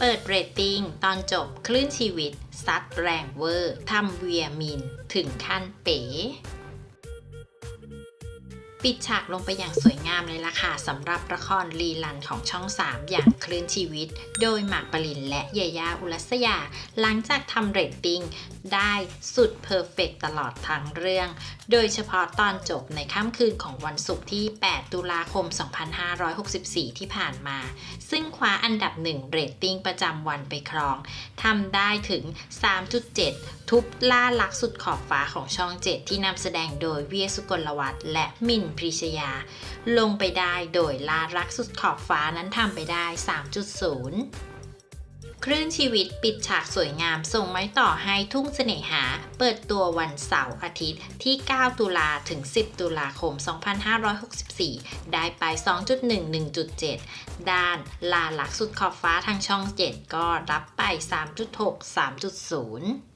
เปิดเรตติ้งตอนจบคลื่นชีวิต ซัดแรงเวอร์ทำเวียมินถึงขั้นเป๋ ปิดฉากลงไปอย่างสวยงามเลยล่ะค่ะสำหรับละครรีลันของช่อง 3 อย่างคลื่นชีวิต โดยหมากปรินและเยยาอุรัสยา หลังจากทำเรตติ้งได้สุดเพอร์เฟกตลอดทั้งเรื่อง โดยเฉพาะตอนจบในค่ำคืนของวันศุกร์ที่ 8 ตุลาคม 2564 ที่ผ่านมา ซึ่งคว้าอันดับหนึ่งเรตติ้งประจำวันไปครองทำได้ถึง 3.7 ทุบล่าลักสุดขอบฟ้าของช่อง7ที่นำแสดงโดยเวียสุกลวัฒน์และมินพริชยา ลงไปได้โดยล่ารักสุดขอบฟ้านั้นทำไปได้ 3.0คลื่นชีวิตปิดฉากสวยงามส่งไม้ต่อให้ทุ่งเสน่หา เปิดตัววันเสาร์อาทิตย์ที่ 9 ตุลาถึง 10 ตุลาคม 2564 ได้ไป 2.11.7 ด้านลาหลักสุดขอบฟ้าทางช่อง 7 ก็รับไป 3.6 3.0